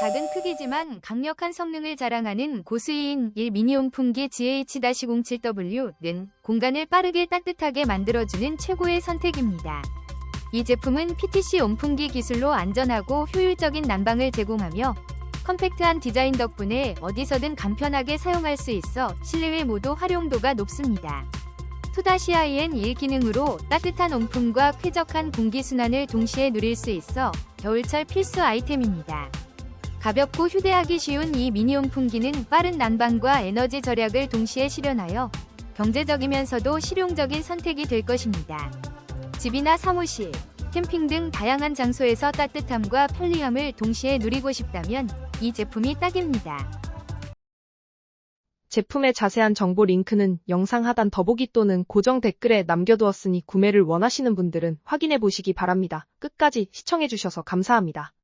작은 크기지만 강력한 성능을 자랑하는 고수인 1 미니 온풍기 GH-07W는 공간을 빠르게 따뜻하게 만들어주는 최고의 선택입니다. 이 제품은 PTC 온풍기 기술로 안전하고 효율적인 난방을 제공하며 컴팩트한 디자인 덕분에 어디서든 간편하게 사용할 수 있어 실내외 모두 활용도가 높습니다. 2-IN1 기능으로 따뜻한 온풍과 쾌적한 공기순환을 동시에 누릴 수 있어 겨울철 필수 아이템입니다. 가볍고 휴대하기 쉬운 이 미니 온풍기는 빠른 난방과 에너지 절약을 동시에 실현하여 경제적이면서도 실용적인 선택이 될 것입니다. 집이나 사무실, 캠핑 등 다양한 장소에서 따뜻함과 편리함을 동시에 누리고 싶다면 이 제품이 딱입니다. 제품의 자세한 정보 링크는 영상 하단 더보기 또는 고정 댓글에 남겨두었으니 구매를 원하시는 분들은 확인해 보시기 바랍니다. 끝까지 시청해주셔서 감사합니다.